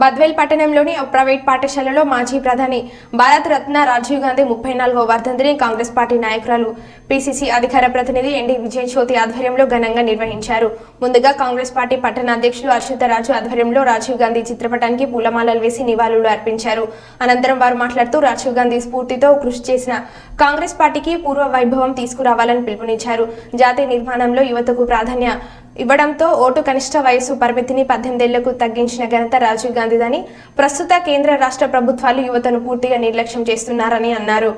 బద్వేల్ పట్టణంలోని ప్రైవేట్ పాఠశాలలో మాజీ ప్రధాని భారత రత్న రాజీవ్ గాంధీ ముప్పై నాలుగో వర్ధంతిని కాంగ్రెస్ పార్టీ నాయకురాలు పిసిసి అధికార ప్రతినిధి ఎన్డీ విజయ్ జ్యోతి ఆధ్వర్యంలో ఘనంగా నిర్వహించారు. ముందుగా కాంగ్రెస్ పార్టీ పట్టణ అధ్యక్షులు అచ్యుతరాజు ఆధ్వర్యంలో రాజీవ్ గాంధీ చిత్రపటానికి పూలమాలలు వేసి నివాళులు అర్పించారు. అనంతరం వారు మాట్లాడుతూ రాజీవ్ గాంధీ స్ఫూర్తితో కృషి చేసిన కాంగ్రెస్ పార్టీకి పూర్వ వైభవం తీసుకురావాలని పిలుపునిచ్చారు. జాతీయ నిర్మాణంలో యువతకు ప్రాధాన్య ఇవ్వడంతో ఓటు కనిష్ట వయసు పరిమితిని పద్దెనిమిదేళ్ళకు తగ్గించిన ఘనత రాజీవ్ గాంధీదని ప్రస్తుత కేంద్ర రాష్ట్ర ప్రభుత్వాలు యువతను పూర్తిగా నిర్లక్ష్యం చేస్తున్నారని అన్నారు.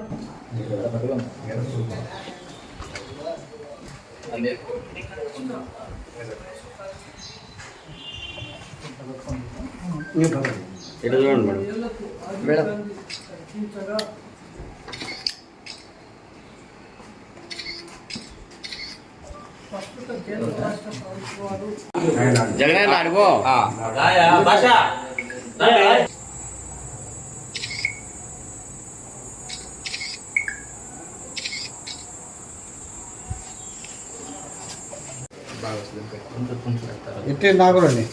మేడం. జగన్ అడుగు. ఇట్టే నాకు రండి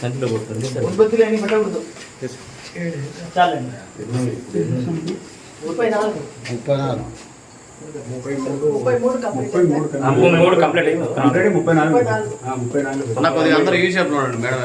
సంచిలో కొడుతుంది ముప్పై నాలుగు. ముప్పై మూడు కంప్లీట్ అయింది. ముప్పై నాలుగు ముప్పై నాలుగు. నాకు కొద్దిగా అందరూ ఈ ఉండండి మేడం